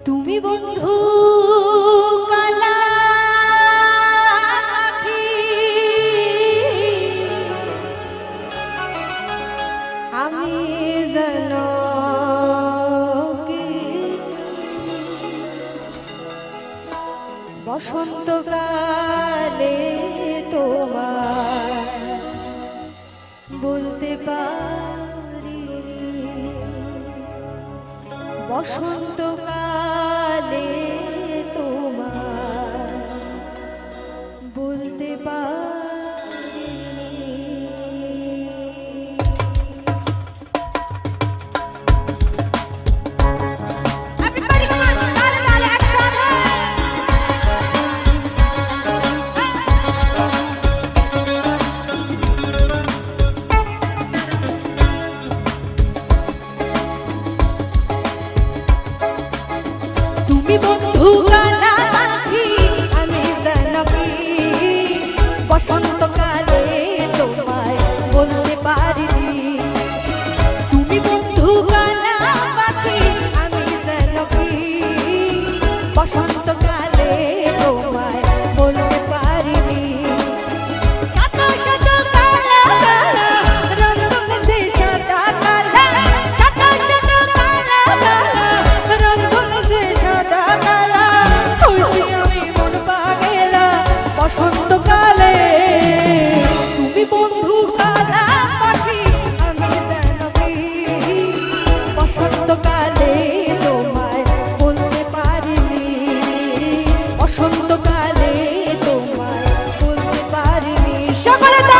তুমি বন্ধু বসন্ত কালে তোমার বলতে পারি বসন্তকাল পালে তোমার বলতে পার বন্ধু কালা chocolate.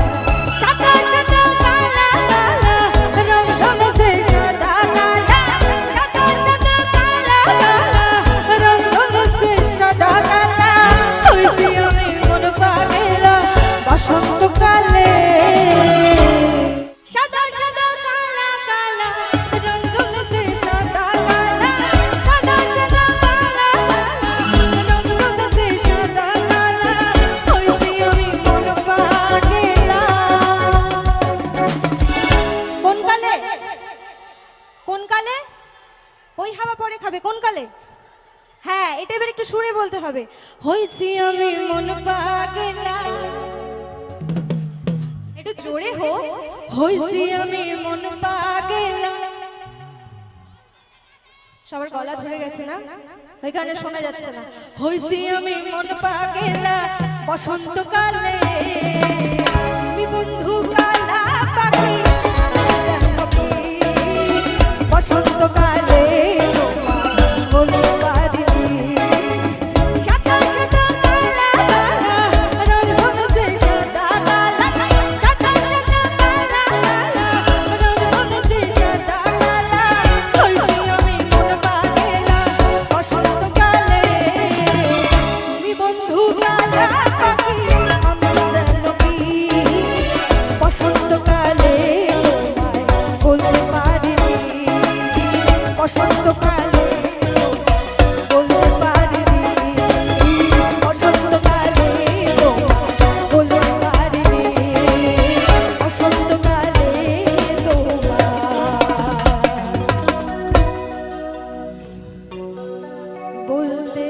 এবার একটু শুনে বলতে হবে। হইছি আমি মন পাগলা। একটু জোরে হো। হইছি আমি মন পাগলা। সবার গলা ধরে গেছে না? ওই কারণে শোনা যাচ্ছে না। হইছি আমি মন পাগলা বসন্তকালে। তুমি বন্ধু কালা পাখি। বসন্তকালে। বলতে